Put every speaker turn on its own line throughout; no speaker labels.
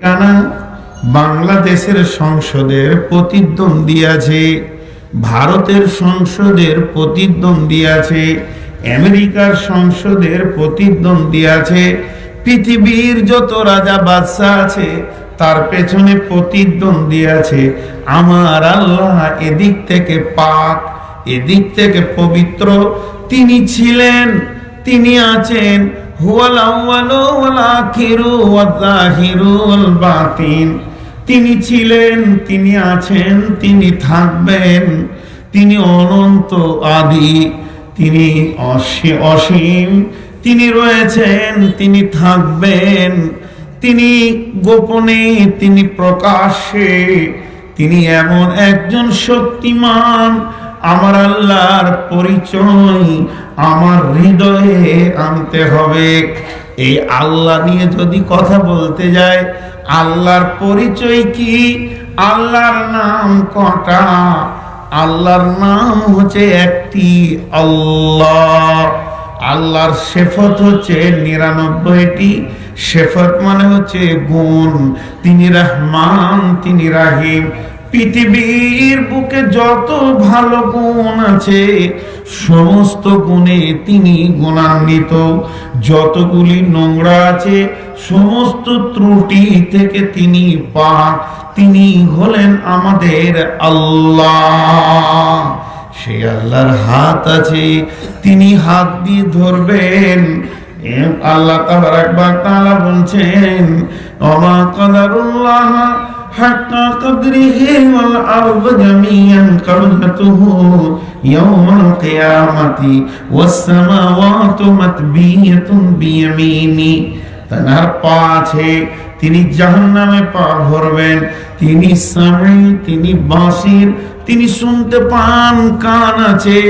কানা বাংলাদেশের সংসদের প্রতিদ্বন্দ্বী আছে, ভারতের সংসদের প্রতিদ্বন্দ্বী আছে, আমেরিকার সংসদের প্রতিদ্বন্দ্বী আছে, পৃথিবীর যত রাজা বাদশাহ আছে, তার পেছনে প্রতিদ্বন্দ্বী আছে। আমার আল্লাহ এদিক থেকে পাক, এদিক থেকে পবিত্র। তিনি ছিলেন তিনি আছেন তিনি ছিলেন, তিনি আছেন, তিনি থাকবেন। তিনি অনন্ত আদি, তিনি অসীম। তিনি রয়েছেন, তিনি থাকবেন। তিনি গোপনে, তিনি প্রকাশ্যে। তিনি এমন একজন শক্তিমান, আমার আল্লাহর পরিচয় আমার হৃদয়ে আনতে হবে। এই আল্লাহ নিয়ে যদি কথা বলতে যায়, আল্লাহর পরিচয় কি? আল্লাহর নাম কটা? আল্লাহর নাম হচ্ছে একটি আল্লাহ। আল্লাহর শেফত হচ্ছে নিরানব্বইটি। শেফত মানে হচ্ছে গুণ। তিনি রহমান, তিনি রাহিম। পৃথিবীর বুকে যত ভালো গুণ আছে, সমস্ত গুণে তিনি গুণান্বিত। যতগুলি নোংরা আছে, সমস্ত ত্রুটি থেকে তিনি পাক। তিনি হলেন আমাদের আল্লাহ। সেই আল্লাহর হাত আছে, তিনি হাত দিয়ে ধরবেন। আল্লাহ তাবারাক তাআলা বলছেন, ওমা কাদারুল্লাহ ওয়াল আরদ জামিয়ান কাবদাতুহু ইয়াওমাল কিয়ামাতি ওয়াস সামাওয়াতু মাতবিয়াতুন বিয়ামিনি তার পা আছে, তিনি জাহান্নামে পা ভরবেন তিনি সামি তিনি বাসির তিনি শুনতে পান কান আছে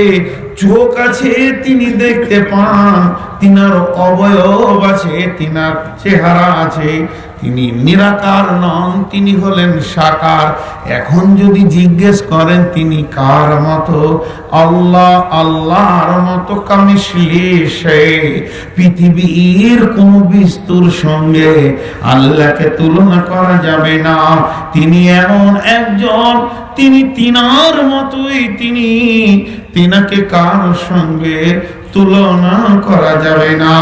চোখ আছে, তিনি দেখতে পান। তিনার অবয়ব আছে, তিনার চেহারা আছে। তিনি নিরাকার নন, তিনি হলেন সাকার। এখন যদি জিজ্ঞেস করেন, তিনি কার মতো? আল্লাহ আল্লাহর মতো কামিশলি সে। পৃথিবীর কোন বিস্তুর সঙ্গে আল্লাহকে তুলনা করা যাবে না। তিনি এমন একজন, তিনি তিনার মতোই তিনি। তিনাকে কার সঙ্গে তুলনা করা যাবে না?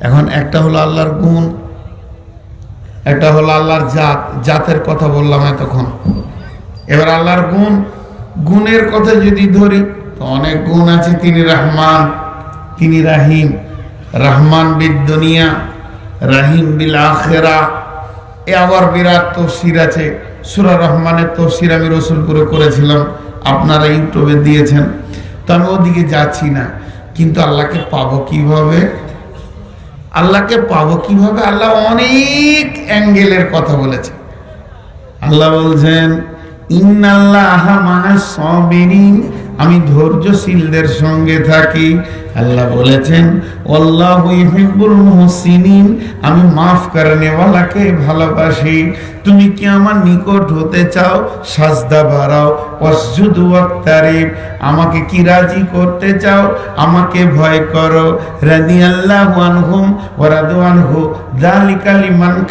এখন একটা হলো আল্লাহর গুণ, একটা হলো আল্লাহর জাত, জাতের কথা বললাম এতক্ষণ। এবার আল্লাহর গুণ, গুণের কথা যদি ধরি, তো অনেক গুণ আছে, তিনি রহমান, তিনি রাহিম। রহমান বিদ দুনিয়া, রাহিম বিল আখেরা। এ আবার বিরাট তফসির আছে। সুরা রহমানের তফসির আমি রসুলপুরে করেছিলাম। আপনারা ইউটিউবে দিয়েছেন। তো আমি ওদিকে যাচ্ছি না। কিন্তু আল্লাহকে পাবো কীভাবে? আল্লাহকে পাবো কীভাবে? আল্লাহ অনেক অ্যাঙ্গেলের কথা বলেছে। আল্লাহ বলছেন আমি ধৈর্যশীলদের সঙ্গে থাকি। আল্লাহ বলেছেন ইউহিব্বুল আমি মাফ করনেওয়ালাকে ভালোবাসি। তুমি কি আমার নিকট হতে চাও? সাজদা বাড়াও। ওয়াক্তারিব, আমাকে কি রাজি করতে চাও? আমাকে ভয় করো। রাদু যালিকা লিমান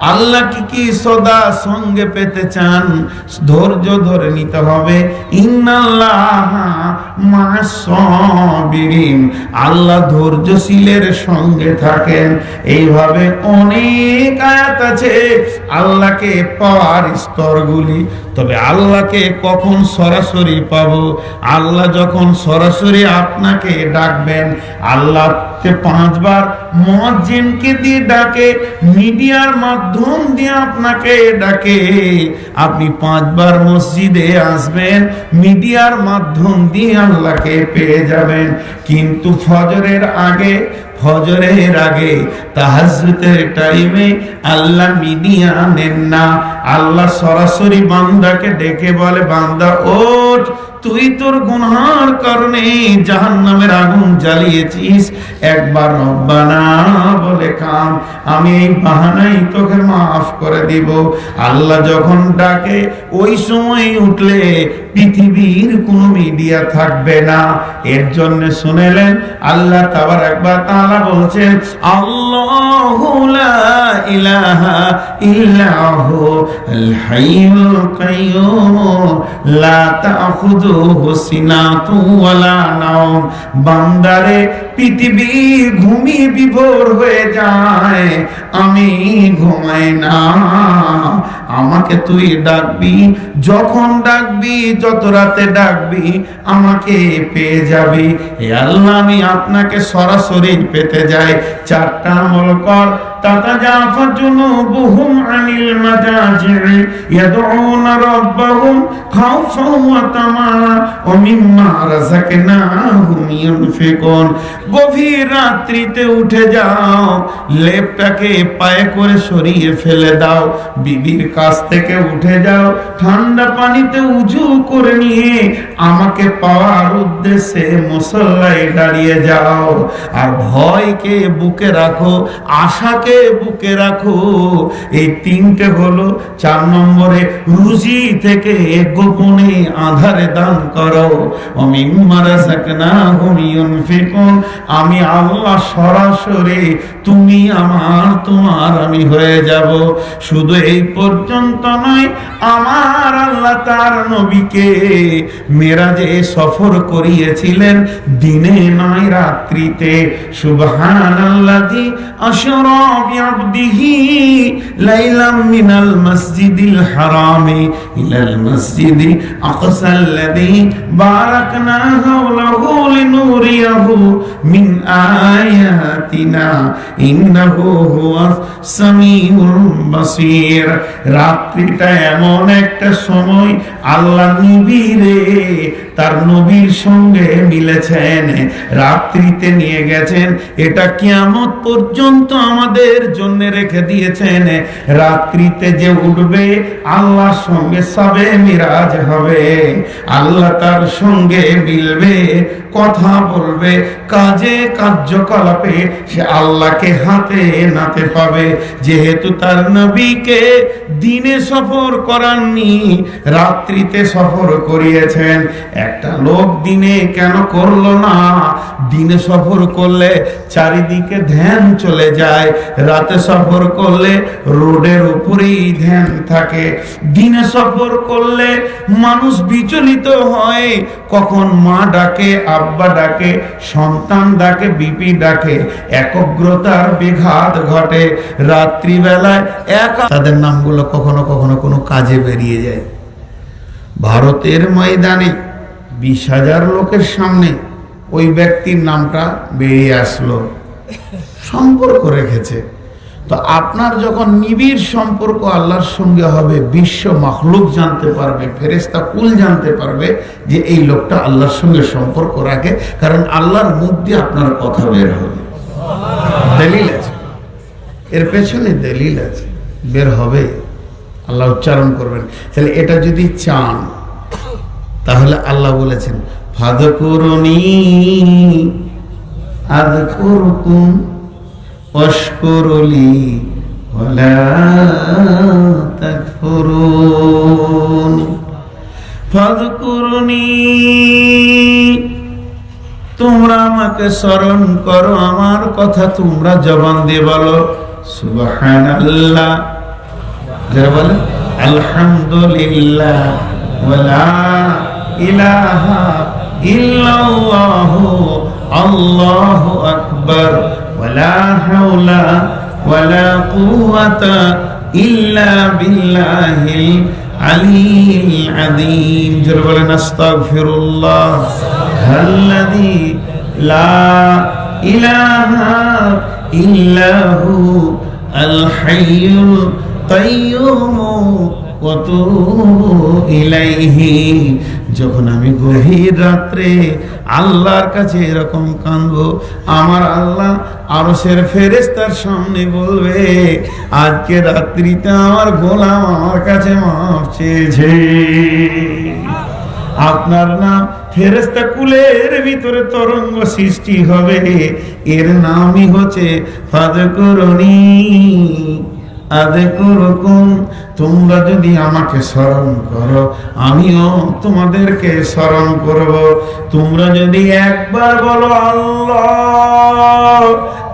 আল্লাহ কি কি সদা সঙ্গে পেতে চান? ধৈর্য ধরে নিতে হবে। ইন্নাল্লাহা আল্লাহ ধৈর্যশীলের সঙ্গে থাকেন। এইভাবে অনেক আয়াত আছে। আল্লাহকে পাওয়ার স্তরগুলি। তবে আল্লাহকে কখন সরাসরি পাব? আল্লাহ যখন সরাসরি আপনাকে ডাকবেন, আল্লাহকে পাঁচবার মজ্জিনকে দিয়ে ডাকে, মিডিয়ার মাধ্যম দিয়ে আপনাকে ডাকে। আপনি পাঁচবার মসজিদে আসবেন, মিডিয়ার মাধ্যম দিয়ে আল্লাহকে পেয়ে যাবেন। কিন্তু ফজরের আগে ফজরের আগে তাহাজুতের টাইমে আল্লাহ মিডিয়া নেন না। আল্লাহ সরাসরি বান্দাকে ডেকে বলে, বান্দা, ওঠ। তুই তোর গুনহার কারণে জাহান্নামের আগুন জ্বালিয়েছিস। একবার রব্বানা বলে কাম আমি এই বাহানাই তোকে মাফ করে দিব। আল্লাহ যখন ডাকে, ওই সময় উঠলে পৃথিবীর কোনো মিডিয়া থাকবে না। এর জন্য শুনেলেন, আল্লাহ তাবার একবার তাআলা বলছেন, আল্লাহু বান্দারে, পৃথিবী ঘুমিয়ে বিভোর হয়ে যায়, আমি ঘুমাই না। আমাকে তুই ডাকবি, যখন ডাকবি, যত রাতে ডাকবি, আমাকে পেয়ে যাবি। আল্লাহ, আমি আপনাকে সরাসরি পেতে যাই। চারটা যাও। লেপটাকে পায়ে করে সরিয়ে ফেলে দাও। বিবির কাছ থেকে উঠে যাও। ঠান্ডা পানিতে উজু করে নিয়ে আমাকে পাওয়ার উদ্দেশ্যে মুসল্লায় দাঁড়িয়ে যাও। আর ভয়কে বুকে রাখো। আশাকে বুকে রাখো। এই তিনটে হলো, চার নম্বরে রুজি থেকে গোপনে আধারে দান করো। আমি আল্লাহ সরাসরি, তুমি আমার, তোমার, আমি হয়ে যাব। শুধু এই পর্যন্ত নয়, আমার আল্লাহ তার নবীকে মেরাজে সফর করিয়েছিলেন দিনে নয় রাত্রিতে। সুবহানাল্লাযী আশরা বিআবদিহি লাইলাম মিনাল মাসজিদিল হারামি ইলাল মাসজিদি আকসাল্লাযী বারাকনা হাওলাহু লিনুরিয়াহু মিন আয়াতিনা ইন্নাহু হুয়াস সামিউল বাসীর। রাত্রিটা এমন একটা সময় আল্লাহ নিবিরে তার নবীর সঙ্গে মিলেছেন, রাত্রিতে নিয়ে গেছেন। এটা কিয়ামত পর্যন্ত আমাদের জন্য রেখে দিয়েছেন। রাত্রিতে যে উঠবে, আল্লাহর সঙ্গে সবে মিরাজ হবে। আল্লাহ তার সঙ্গে মিলবে। কথা বলবে, কাজে, কার্যকলাপে সে আল্লাহকে হাতে নাতে পাবে। যেহেতু তার নবীকে দিনে সফর করাননি, রাত্রিতে সফর করিয়েছেন। একটা লোক দিনে কেন করল না? দিনে সফর করলে চারিদিকে ধ্যান চলে যায়, রাতে সফর করলে রোডের উপরেই ধ্যান থাকে। দিনে সফর করলে মানুষ বিচলিত হয়, কখন মা ডাকে আব্বা ডাকে, সন্তান ডাকে, বিপি ডাকে, একগ্রতার বিঘাত ঘটে। রাত্রিবেলায় একা তাদের নামগুলো কখনো কখনো কোনো কাজে বেরিয়ে যায়। ভারতের ময়দানে বিশ হাজার লোকের সামনে ওই ব্যক্তির নামটা বেরিয়ে আসলো। সম্পর্ক রেখেছে। তো আপনার যখন নিবিড় সম্পর্ক আল্লাহর সঙ্গে হবে, বিশ্ব মখলুক জানতে পারবে ফেরেস্তা কুল জানতে পারবে যে এই লোকটা আল্লাহর সঙ্গে সম্পর্ক রাখে, কারণ আল্লাহর মুখ দিয়ে আপনার কথা বের হবে। দলিল আছে। এর পেছনে দলিল আছে। বের হবে। আল্লাহ উচ্চারণ করবেন। তাহলে এটা যদি চান, তাহলে আল্লাহ বলেছেন, ফাদকুরুনি আদকুরকুম ফাদকুরুনি তোমরা আমাকে স্মরণ করো, আমার কথা তোমরা জবান দিয়ে বলো। সুবহানাল্লাহ। যারা বলে, আলহামদুলিল্লাহ ইলাহা ইল্লাল্লাহু, আল্লাহু আকবার। ওয়ালা হাওলা ওয়ালা কুওয়াতা ইল্লা বিল্লাহিল আলিল আযীম যারা বলেন আস্তাগফিরুল্লাহ আল্লাযী লা ইলাহা ইল্লাহু আল হাইয়ুল কাইয়ুম ইলাইহি যখন আমি গভীর রাত্রে আল্লাহর কাছে এরকম কাঁদবো, আমার আল্লাহ আরশের ফেরেস্তার সামনে বলবে, আজকে রাত্রিতে আমার গোলাম আমার কাছে মাফ চেয়েছে। আপনার নাম ফেরেস্তা কুলের ভিতরে তরঙ্গ সৃষ্টি হবে। এর নামই হচ্ছে ফাদকুরনি। তোমরা যদি আমাকে স্মরণ করো, আমিও তোমাদেরকে স্মরণ করব। তোমরা যদি একবার বলো, আল্লাহ,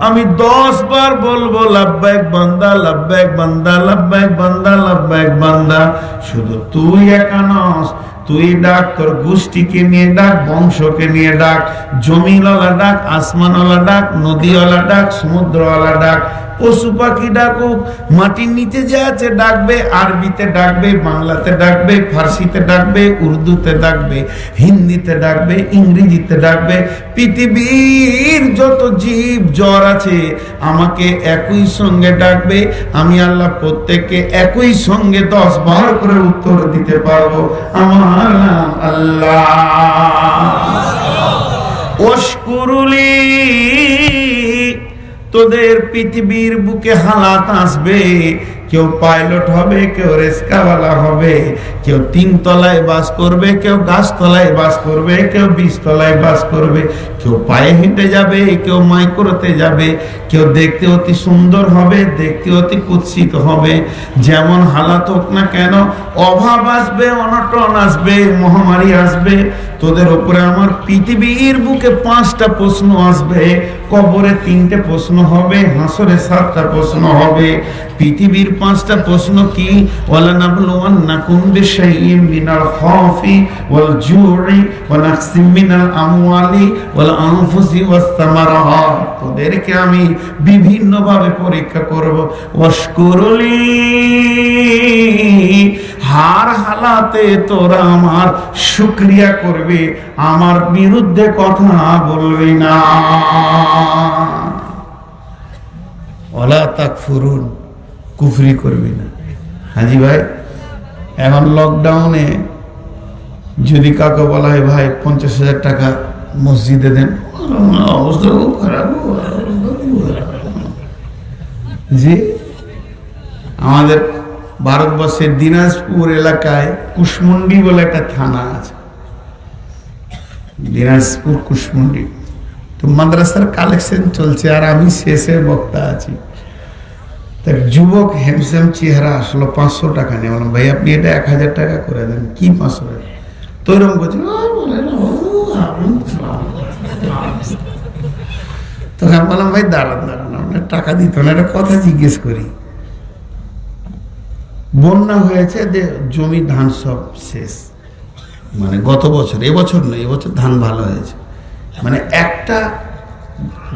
আমি দশ বার বলব লাব্বাইক বান্দা লাব্বাইক বান্দা লাব্বাইক বান্দা লাব্বাইক বান্দা। শুধু তুই একা নস, তুই ডাক, তোর গোষ্ঠীকে নিয়ে ডাক, বংশকে নিয়ে ডাক, জমিওয়ালা ডাক, আসমানওয়ালা ডাক, নদীওয়ালা ডাক, সমুদ্রওয়ালা ডাক পশু পাখি ডাকুক মাটির নিচে যে আছে ডাকবে আরবিতে ডাকবে বাংলাতে ডাকবে ফার্সিতে ডাকবে উর্দুতে ডাকবে হিন্দিতে ডাকবে ইংরেজিতে ডাকবে পৃথিবীর যত জীব জ্বর আছে আমাকে একই সঙ্গে ডাকবে আমি আল্লাহ প্রত্যেককে একই সঙ্গে দশ বার করে উত্তর দিতে পারব। আমার আল্লাহ। অস্কুরুলি তোদের পৃথিবীর বুকে হালাত আসবে, কেউ পাইলট হবে, কেউ রেস্কাওয়ালা হবে, কেউ তিন তলায় বাস করবে, কেউ গাছতলায় বাস করবে, কেউ তলায় বাস করবে, কেউ পায়ে হেঁটে যাবে, কেউ মাইক্রোতে যাবে, কেউ দেখতে অতি সুন্দর হবে, দেখতে অতি কুৎসিত হবে, যেমন হালাত হোক না কেন, অভাব আসবে, অনটন আসবে, মহামারী আসবে তোদের উপরে আমার পৃথিবীর বুকে পাঁচটা প্রশ্ন আসবে, কবরে তিনটে প্রশ্ন হবে, হাসরে সাতটা প্রশ্ন হবে। পৃথিবীর পাঁচটা প্রশ্ন কি? ওয়ালা নাবলুওয়ান্নাকুম বিশাইইম মিনাল খাউফি ওয়াল ওয়া নাকসিম মিনাল আমওয়ালি ওয়াল আনফুসি ওয়াস তোদেরকে আমি বিভিন্ন ভাবে পরীক্ষা করব। ওয়াশকুরুলি হার হালাতে তোরা আমার শুকরিয়া করবে, আমার বিরুদ্ধে কথা বলবি না। ওলা তাক ফুরুন কুফরি করবি না। হাজি ভাই, এখন লকডাউনে যদি কাকে বলা হয়, ভাই, পঞ্চাশ হাজার টাকা মসজিদে দেন। অবস্থা খুব খারাপ। জি, আমাদের ভারতবর্ষের দিনাজপুর এলাকায় কুশমন্ডি বলে একটা থানা আছে। দিনাজপুর, কুশমন্ডি। তো মাদ্রাসার কালেকশন চলছে আর আমি শেষে বক্তা আছি। তা যুবক হ্যামস্যাম চেহারা আসলো পাঁচশো টাকা নিয়ে। বললাম, ভাই, আপনি এটা এক হাজার টাকা করে দেন। কি পাঁচশো টাকা? তো তখন বললাম, ভাই, দাঁড়ান দাঁড়ান, আপনার টাকা দিত না। একটা কথা জিজ্ঞেস করি। বন্যা হয়েছে যে জমি ধান সব শেষ। মানে গত বছর, এবছর নয়, এবছর ধান ভালো হয়েছে। মানে একটা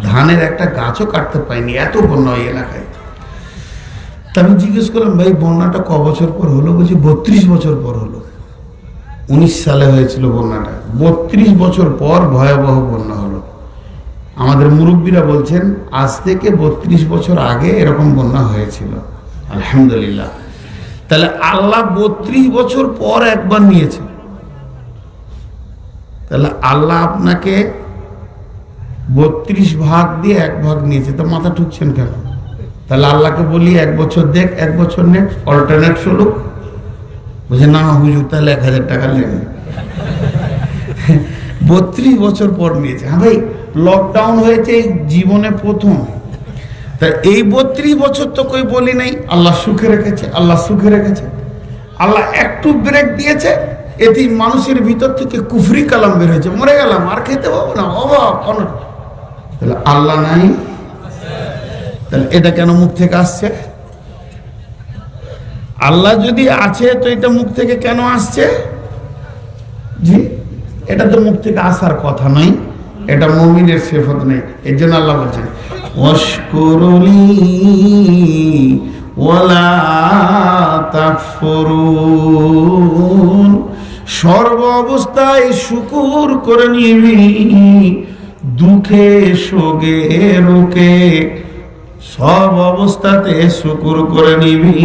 ধানের একটা গাছও কাটতে পাইনি এত বন্যা ওই এলাকায়। তা আমি জিজ্ঞেস করলাম, ভাই, বন্যাটা ক বছর পর হলো? বলছি, বত্রিশ বছর পর হলো। উনিশ সালে হয়েছিল বন্যাটা। বত্রিশ বছর পর ভয়াবহ বন্যা হলো। আমাদের মুরব্বীরা বলছেন, আজ থেকে বত্রিশ বছর আগে এরকম বন্যা হয়েছিল। আলহামদুলিল্লাহ। তাহলে আল্লাহ বত্রিশ বছর পর একবার নিয়েছে। তাহলে আল্লাহ আপনাকে বত্রিশ ভাগ দিয়ে এক ভাগ নিয়েছে, তো মাথা ঠুকছেন কেন? তাহলে আল্লাহকে বলি, এক বছর দেখ, এক বছর নে অল্টারনেট চলুক। বুঝে না, হুজুর, তাহলে এক হাজার টাকা নেন। বত্রিশ বছর পর নিয়েছে। হ্যাঁ ভাই লকডাউন হয়েছে জীবনে প্রথম। তা এই বত্রিশ বছর তো কই বলি নাই? আল্লাহ সুখে রেখেছে, আল্লাহ সুখে রেখেছে। আল্লাহ একটু ব্রেক দিয়েছে এতে মানুষের ভিতর থেকে কুফরি কালাম বের হয়েছে। মরে গেলাম, আর খেতে পাবো না, অভাব তাহলে আল্লাহ নাই? তাহলে এটা কেন মুখ থেকে আসছে? আল্লাহ যদি আছে, তো এটা মুখ থেকে কেন আসছে? জি, এটা তো মুখ থেকে আসার কথা নয়, এটা মমিনের সেফত নেই, এর জন্য আল্লাহ বলছেন অস্করলি ওয়ালা তাকফুরুন। সর্ব অবস্থায় শুকুর করে নিবি, দুঃখে সোগে রোকে। সব অবস্থাতে শুকুর করে নিবি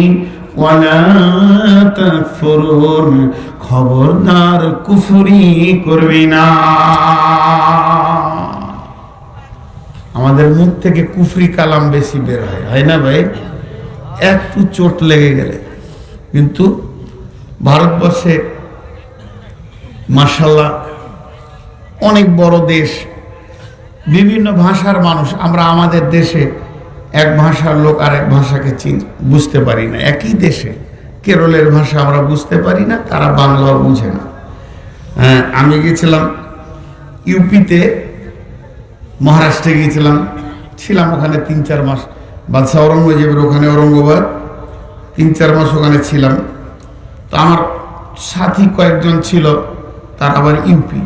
খবরদার কুফুরি করবি না। আমাদের মুখ থেকে কুফরি কালাম বেশি বের হয়। হয় না ভাই? একটু চোট লেগে গেলে। কিন্তু ভারতবর্ষে মার্শাল্লাহ অনেক বড় দেশ বিভিন্ন ভাষার মানুষ। আমরা আমাদের দেশে এক ভাষার লোক আর এক ভাষাকে চিন বুঝতে পারি না। একই দেশে কেরলের ভাষা আমরা বুঝতে পারি না তারা বাংলাও বুঝে না। হ্যাঁ, আমি গেছিলাম ইউপিতে মহারাষ্ট্রে গিয়েছিলাম। ছিলাম ওখানে তিন, চার মাস। বাদশাহ ঔরঙ্গজেবের ওখানে ঔরঙ্গাবাদ। তিন, চার মাস ওখানে ছিলাম। তো আমার সাথী কয়েকজন ছিল, তার আবার ইউপি।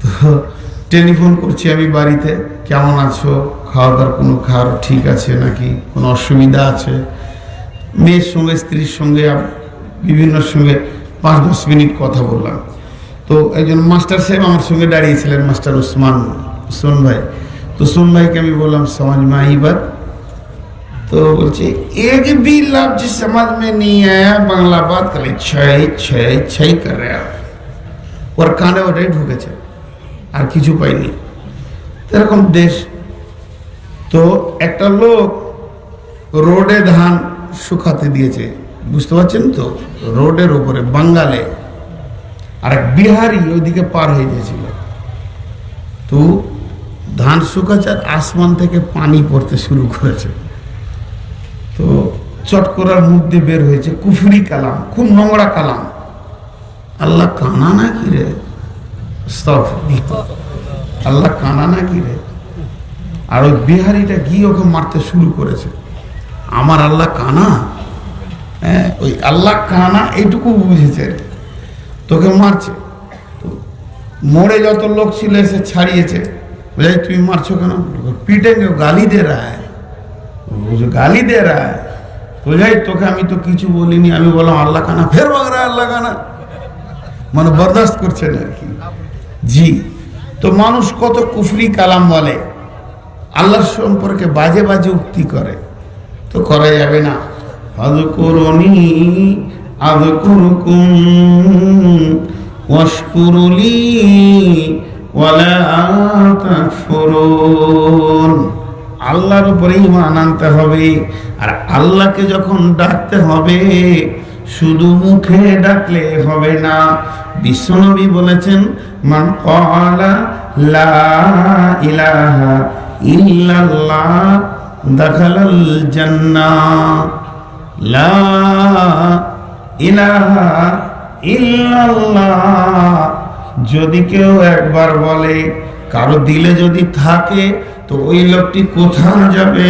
তো টেলিফোন করছি আমি বাড়িতে, কেমন আছো? খাওয়া দাওয়ার কোনো খাওয়ার ঠিক আছে নাকি? কোনো অসুবিধা আছে? মেয়ের সঙ্গে, স্ত্রীর সঙ্গে, বিভিন্ন সঙ্গে পাঁচ, দশ মিনিট কথা বললাম। তো একজন মাস্টার সাহেব আমার সঙ্গে দাঁড়িয়েছিলেন, মাস্টার উসমান সোন ভাই। তো সোন ভাইকে আমি বললাম সমাজ মা তো तो बोलते एक বি লাভ যে সমাজ মে নেই আয়া बात কালে ছয় ছয় ছয় कर रहे ওর কানে ওটাই ঢুকেছে, আর কিছু পাইনি। এরকম দেশ। তো একটা লোক রোডে ধান শুকাতে দিয়েছে, বুঝতে পারছেন তো? রোডের ওপরে বাঙ্গালে। আর এক বিহারি ওইদিকে পার হয়ে গিয়েছিল। তো ধান শুকাচ্ছে আর আসমান থেকে পানি পড়তে শুরু করেছে। তো চট করার মধ্যে বের হয়েছে, কুফরি কালাম, খুব নোংরা কালাম। আল্লাহ কানা না কি রে। আল্লাহ কানা না কি রে? আর ওই বিহারিটা গিয়ে ওকে মারতে শুরু করেছে। আমার আল্লাহ কানা? হ্যাঁ ওই আল্লাহ কানা এইটুকু বুঝেছে। তোকে মারছে। মোড়ে যত লোক ছিল এসে ছাড়িয়েছে। বলে তুমি মারছো কেন পিটেঙ্গে গালি দে রা হ্যায় वो जो गाली दे रहा है বুঝাই তোকে আমি তো কিছু বলিনি আমি বললাম আল্লাহ কানা ফের বাগরা আল্লাহ কানা মানে বরদাস্ত করছে না আর কি জি তো মানুষ কত কুফরি কালাম বলে আল্লাহর সম্পর্কে বাজে বাজে উক্তি করে তো করা যাবে না আদকুরনি আদকুরকুম ওয়াশকুরুলি ওয়ালা তাকফুরুন। আল্লাহর উপরে ইমান আনতে হবে। আর আল্লাহকে যখন ডাকতে হবে, শুধু মুখে ডাকলে হবে না। বিশ্বনবী বলেছেন, মান ক্বালা লা ইলাহা ইল্লাল্লাহ দাখালাল জান্নাহ লা ইলাহা ইল্লাল্লাহ যদি কেউ একবার বলে, কারও দিলে যদি থাকে, তো ওই লোকটি কোথায় যাবে?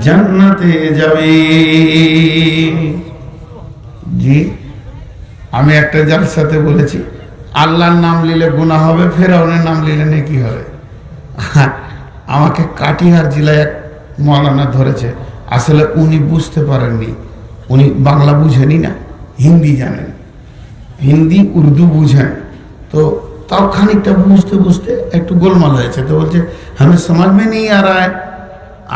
জান্নাতে যাবে। জি, আমি একটা যার সাথে বলেছি, আল্লাহর নাম নিলে গুণা হবে, ফেরাউনের নাম নিলে নাকি হবে। আমাকে কাটিহার জেলায় এক মৌলানা ধরেছে, আসলে উনি বুঝতে পারেননি। উনি বাংলা বুঝেনি না, হিন্দি জানেন। হিন্দি উর্দু বুঝেন। তো তাও খানিকটা বুঝতে বুঝতে একটু গোলমাল হয়েছে। তো বলছে, আমি সমাজ মে আর আয়।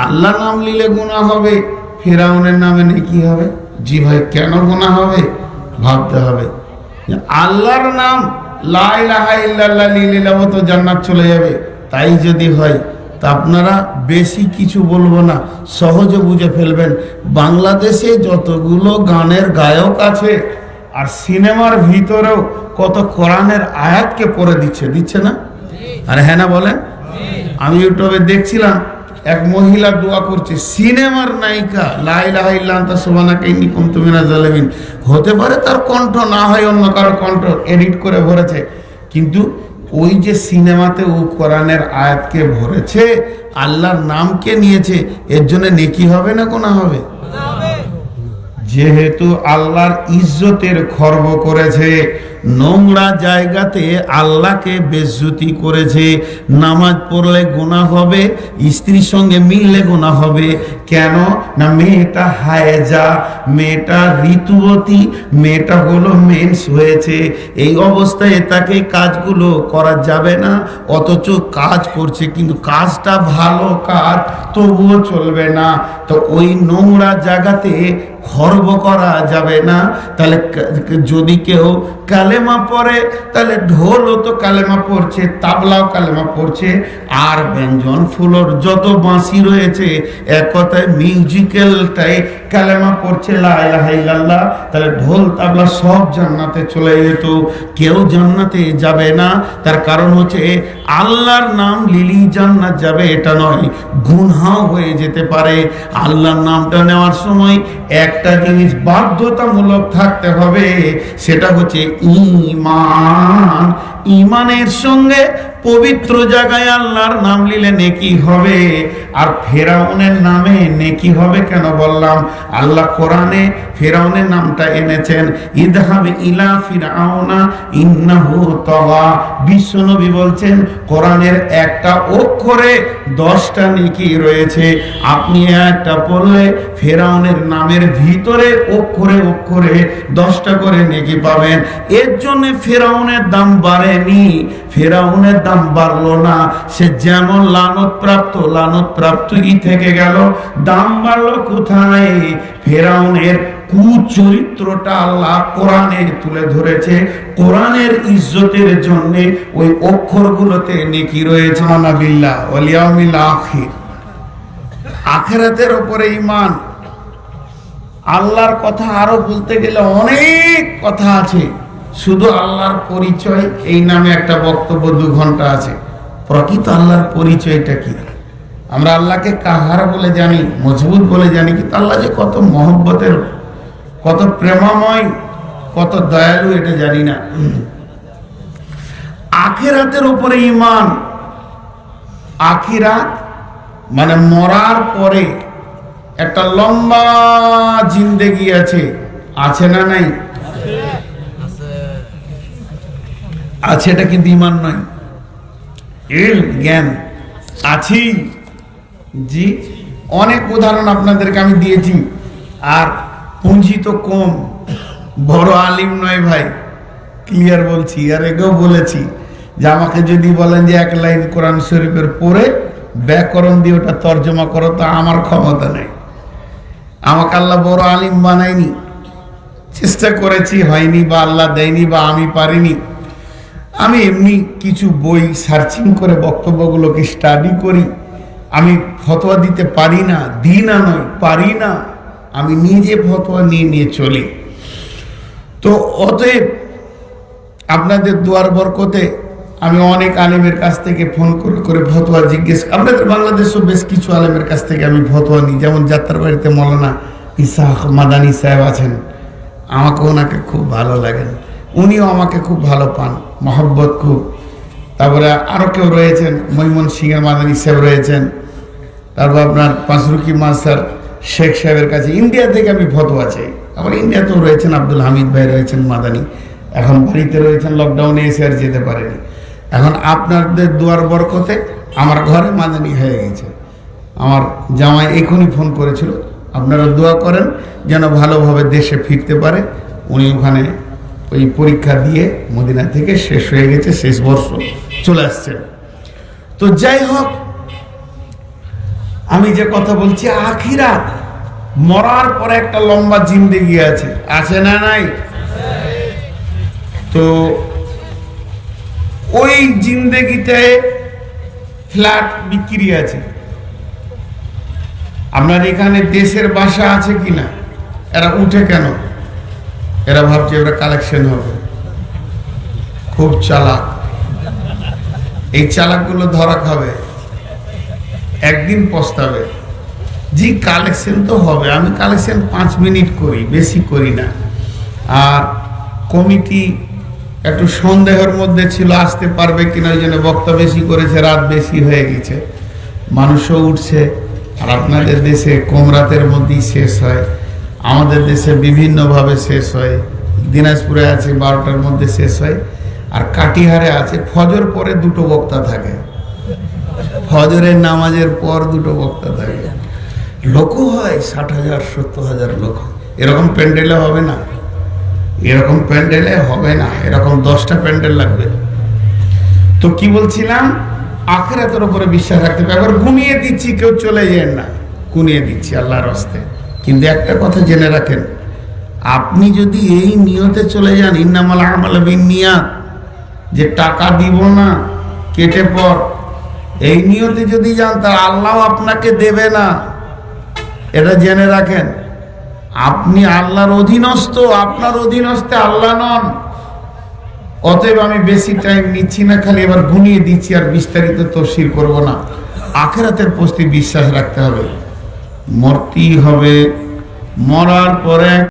আল্লাহ নাম নিলে গুণা হবে, ফেরাউনের নামে নেই কি হবে। জি ভাই, কেন গুণা হবে? ভাবতে হবে। আল্লাহর নাম তো জান্নাত চলে যাবে। তাই যদি হয়, তা আপনারা বেশি কিছু বলব না, সহজে বুঝে ফেলবেন। বাংলাদেশে যতগুলো গানের গায়ক আছে আর সিনেমার ভিতরেও কত কোরআনের আয়াতকে পড়ে দিচ্ছে দিচ্ছে না? আর হ্যাঁ না বলেন? আমি ইউটিউবে দেখছিলাম, এক মহিলা দোয়া করছে, সিনেমার নায়িকা লাইলাহ ইল্লান্তা সোবানাকে ইন্নি কুমতুমিনা জালেমিন। হতে পারে তার কণ্ঠ না হয় অন্য কারও কণ্ঠ এডিট করে ভরেছে, কিন্তু ওই যে সিনেমাতে ও কোরআনের আয়াতকে ভরেছে, আল্লাহর নামকে নিয়েছে, এর জন্য নেকি হবে না কোনা হবে? যেহেতু আল্লাহর ইজ্জতের খর্ব করেছে, নোংরা জায়গাতে আল্লাহকে বেজ্জুতি করেছে, নামাজ পড়লে গোনা হবে, স্ত্রীর সঙ্গে মিললে গোনা হবে। কেন? না, মেয়েটা হায়েজা, মেয়েটা ঋতুবতী, মেয়েটা হলো মেন্স হয়েছে। এই অবস্থায় তাকে কাজগুলো করা যাবে না, অথচ কাজ করছে, কিন্তু কাজটা ভালো কাজ, তবুও চলবে না। তো ওই নোংরা জায়গাতে খর্ব করা যাবে না। তাহলে যদি কেউ কালেমা পড়ে, তাহলে ঢোলও তো কালেমা পড়ছে, তাবলাও কালেমা পড়ছে। আর ব্যঞ্জন ফুলর যত বাঁশি রয়েছে, এক কথায় মিউজিক্যালটাই কালেমা পড়ছে, লা ইলাহা ইল্লাল্লাহ। তাহলে ঢোল, তাবলা সব জান্নাতে চলে যেত। কেউ জান্নাতে যাবে না। তার কারণ হচ্ছে, আল্লাহর নাম লিলি জান্নাত যাবে, এটা নয়। গুনহাও হয়ে যেতে পারে। আল্লাহর নামটা নেওয়ার সময় একটা জিনিস বাধ্যতামূলক থাকতে হবে সেটা হচ্ছে ইমান। ইমানের সঙ্গে পবিত্র জায়গায় আল্লাহর নাম নিলে নেকি হবে? আর ফেরাউনের নামে নেকি হবে কেন বললাম? আল্লাহ কোরআনে ফেরাউনের নামটা এনেছেন, ইদহাব ইলা ফিরাউনা ইন্নাহু তাগা বিশ্বনবী বলছেন, কোরআনের একটা অক্ষরে দশটা নেকি রয়েছে। আপনি একটা পড়লে ফেরাউনের নামের ভিতরে অক্ষরে অক্ষরে দশটা করে নেকি পাবেন। এর জন্য ফেরাউনের দাম বাড়েনি। ফেরাউনের দাম বাড়লো না। সে যেমন লানত প্রাপ্ত, লানত প্রাপ্তই থেকে গেল। দাম বাড়লো কোথায়? ফেরাউনের কুচরিত্রটা আল্লাহ কোরআনে তুলে ধরেছে। কোরআনের ইজ্জতের জন্য ওই অক্ষরগুলোতে নেকি রয়েছে, মানাবিল্লাহ ওলিয়াউমিল আখির। আখেরাতের ওপরে ইমান আল্লাহর কথা আরও বলতে গেলে অনেক কথা আছে। শুধু আল্লাহর পরিচয়, এই নামে একটা বক্তব্য দু ঘণ্টা আছে। প্রকৃত আল্লাহর পরিচয়টা কি? আমরা আল্লাহকে কাহার বলে জানি, মজবুত বলে জানি, কিন্তু আল্লাহ যে কত মহব্বতের, কত প্রেমাময়, কত দয়ালু, এটা জানি না। আখেরাতের উপরে ইমান আখিরাত মানে মরার পরে একটা লম্বা জিন্দেগি আছে আছে না নাই? আছে, এটা কিন্তু ইমান নয়। জ্ঞান আছি। জি, অনেক উদাহরণ আপনাদেরকে আমি দিয়েছি। আর পুঁজি তো কম। বড় আলিম নয় ভাই। ক্লিয়ার বলছি, আর এগেও বলেছি যে আমাকে যদি বলেন যে এক লাইন কোরআন শরীফের পরে ব্যাকরণ দিয়ে ওটা তর্জমা করো, তা আমার ক্ষমতা নেই। আমাকে আল্লাহ বড় আলিম বানায়নি। চেষ্টা করেছি, হয়নি বা আল্লাহ দেয়নি বা আমি পারিনি। আমি এমনি কিছু বই সার্চিং করে বক্তব্যগুলোকে স্টাডি করি। আমি ফতোয়া দিতে পারি না, দিই না নয়, পারি না। আমি নিজে ফতোয়া নিয়ে নিয়ে চলি। তো অতএব আপনাদের দুয়ার বরকতে আমি অনেক আলেমের কাছ থেকে ফোন করে করে ফতোয়া জিজ্ঞেস আপনাদের বাংলাদেশও বেশ কিছু আলেমের কাছ থেকে আমি ফতোয়া নিই। যেমন যাত্রার বাড়িতে মৌলানা ইসাহ মাদানি সাহেব আছেন। আমাকে ওনাকে খুব ভালো লাগেন। উনিও আমাকে খুব ভালো পান। মহব্বত খুব। তারপরে আরও কেউ রয়েছেন, মৈমন সিংয়ের মাদানি সাহেব রয়েছেন। তারপর আপনার পাঁচরুকি মাস্টার শেখ সাহেবের কাছে ইন্ডিয়া থেকে আমি ফতোয়া চাই আবার ইন্ডিয়াতেও রয়েছেন আব্দুল হামিদ ভাই, রয়েছেন মাদানি। এখন বাড়িতে রয়েছেন লকডাউনে এসে আর যেতে পারেনি। এখন আপনাদের দুয়ার বরকতে আমার ঘরে মাদানি হয়ে গেছে। আমার জামাই এখনই ফোন করেছিল, আপনারা দোয়া করেন যেন ভালোভাবে দেশে ফিরতে পারে। উনি ওখানে ওই পরীক্ষা দিয়ে মদিনা থেকে শেষ হয়ে গেছে, শেষ বর্ষ চলে আসছে। তো যাই হোক, আমি যে কথা বলছি আখিরা মরার পরে একটা লম্বা জিন্দেগি আছে আছে না নাই? তো ওই জিন্দেগিতে ফ্ল্যাট বিক্রি আছে। আপনার এখানে দেশের বাসা আছে কিনা? এরা উঠে কেন? এরা ভাবছে এরা কালেকশন হবে। খুব চালাক। এই চালাকগুলো ধরা খাবে। একদিন পস্তাবে। জি কালেকশন তো হবে। আমি কালেকশন পাঁচ মিনিট করি, বেশি করি না। আর কমিটি একটু সন্দেহের মধ্যে ছিল, আসতে পারবে কিনা ওই জন্য বক্তা বেশি করেছে, রাত বেশি হয়ে গেছে। মানুষও উঠছে। আর আপনাদের দেশে কম রাতের মধ্যেই শেষ হয়। আমাদের দেশে বিভিন্নভাবে শেষ হয়। দিনাজপুরে আছে, বারোটার মধ্যে শেষ হয়। আর কাটিহারে আছে, ফজর পরে দুটো বক্তা থাকে। ফজরের নামাজের পর দুটো বক্তা থাকে। লোকও হয়, ষাট হাজার, সত্তর হাজার লোক এরকম প্যান্ডেলে হবে না। এরকম প্যান্ডেলে হবে না। এরকম দশটা প্যান্ডেল লাগবে। তো কি বলছিলাম? আখেরাতের উপরে বিশ্বাস রাখতে হবে। এবার গুনিয়ে দিচ্ছি, কেউ চলে যায় না। গুনিয়ে দিচ্ছি, আল্লাহর হস্তে। কিন্তু একটা কথা জেনে রাখেন, আপনি যদি এই নিয়তে চলে যান, ইন্নামাল আমাল নিয়াত যে টাকা দিব না, কেটে পর, এই নিয়তে যদি যান তা আল্লাহ আপনাকে দেবে না। এটা জেনে রাখেন, আপনি আল্লাহর অধীনস্থ, আপনার অধীনস্থে আল্লাহ নন। অতএব আমি বেশি টাইম নিচ্ছি না, খালি এবার গুনিয়ে দিচ্ছি আর বিস্তারিত তফসিল করব না। আখেরাতের প্রতি বিশ্বাস রাখতে হবে। মরতেই হবে। মরার পরে